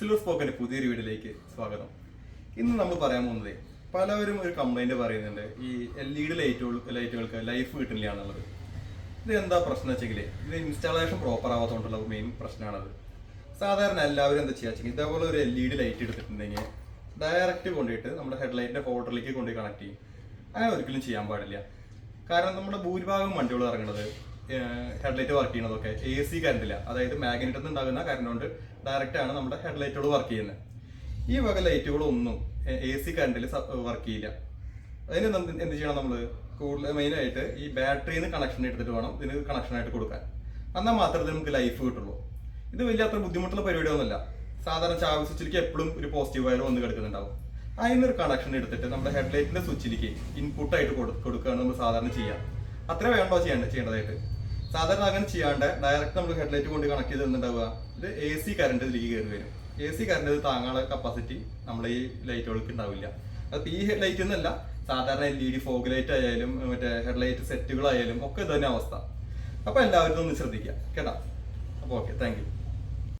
Silver സ്പോക്കിന്റെ പുതിയൊരു വീഡിയോയിലേക്ക് സ്വാഗതം. ഇന്ന് നമ്മൾ പറയാൻ പോകുന്നത് പലവരും ഒരു കംപ്ലൈന്റ് പറയുന്നുണ്ട്. ഈ എൽ ഇ ഡി ലൈറ്റുകൾ ലൈറ്റുകൾക്ക് ലൈഫ് കിട്ടുന്നില്ല എന്നുള്ളത് ഇത് എന്താ പ്രശ്നം വെച്ചെങ്കിൽ ഇത് ഇൻസ്റ്റാളേഷൻ പ്രോപ്പർ ആവാത്തതുകൊണ്ടുള്ള മെയിൻ പ്രശ്നമാണത് സാധാരണ എല്ലാവരും എന്താ ചെയ്യുക വെച്ചെങ്കിൽ ഇതേപോലെ ഒരു എൽ ഇ ഡി ലൈറ്റ് എടുത്തിട്ടുണ്ടെങ്കിൽ ഡയറക്റ്റ് കൊണ്ടുപോയിട്ട് നമ്മുടെ ഹെഡ്ലൈറ്റിന്റെ ഫോട്ടോയിലേക്ക് കൊണ്ടുപോയി കണക്ട് ചെയ്യും. അങ്ങനെ ഒരിക്കലും ചെയ്യാൻ പാടില്ല. കാരണം നമ്മുടെ ഭൂരിഭാഗം വണ്ടികൾ ഇറങ്ങുന്നത് ഹെഡ്ലൈറ്റ് വർക്ക് ചെയ്യുന്നതൊക്കെ എ സി കറണ്ടില്ല അതായത് മാഗ്നറ്റിൽ ഉണ്ടാകുന്ന കറണ്ട് കൊണ്ട് ഡയറക്റ്റ് ആണ് നമ്മുടെ ഹെഡ്ലൈറ്റുകൾ വർക്ക് ചെയ്യുന്നത് ഈ വക ലൈറ്റുകളൊന്നും എ സി കറണ്ടിൽ വർക്ക് ചെയ്യില്ല. അതിന് എന്ത് ചെയ്യണം നമ്മൾ കൂടുതൽ മെയിനായിട്ട് ഈ ബാറ്ററിന്ന് കണക്ഷൻ എടുത്തിട്ട് വേണം ഇതിന് കണക്ഷൻ ആയിട്ട് കൊടുക്കാൻ. എന്നാൽ മാത്രമേ നമുക്ക് ലൈഫ് കിട്ടുള്ളൂ. ഇത് വലിയ അത്ര ബുദ്ധിമുട്ടുള്ള പരിപാടിയൊന്നുമല്ല. സാധാരണ ചാവി സ്വിച്ചിലേക്ക് എപ്പോഴും ഒരു പോസിറ്റീവ് വയർ വന്ന് കിടക്കുന്നുണ്ടാവും. ഒരു കണക്ഷൻ എടുത്തിട്ട് നമ്മുടെ ഹെഡ്ലൈറ്റിന്റെ സ്വിച്ചിലേക്ക് ഇൻപുട്ടായിട്ട് കൊടുക്കുകയാണ് നമ്മൾ സാധാരണ ചെയ്യാം. അത്ര വേണ്ടോ ചെയ്യേണ്ടത് ചെയ്യേണ്ടതായിട്ട്? സാധാരണ അങ്ങനെ ചെയ്യാണ്ട് ഡയറക്റ്റ് നമ്മൾ ഹെഡ്ലൈറ്റ് കൊണ്ട് കണക്ട് ചെയ്ത് എന്തുണ്ടാവുക ഇത് എ സി കറണ്ട് ഇതിലേക്ക് കയറി വരും. എ സി കറണ്ട് താങ്ങാനുള്ള കപ്പാസിറ്റി നമ്മുടെ ഈ ലൈറ്റുകൾക്ക് ഉണ്ടാവില്ല. അത് ഈ ലൈറ്റ് എന്നല്ല സാധാരണ L E D fog light ആയാലും മറ്റേ ഹെഡ്ലൈറ്റ് സെറ്റുകളായാലും ഒക്കെ തന്നെ അവസ്ഥ. അപ്പൊ എല്ലാവരും ഒന്ന് ശ്രദ്ധിക്കുക. കേട്ടോ? അപ്പൊ ഓക്കെ താങ്ക്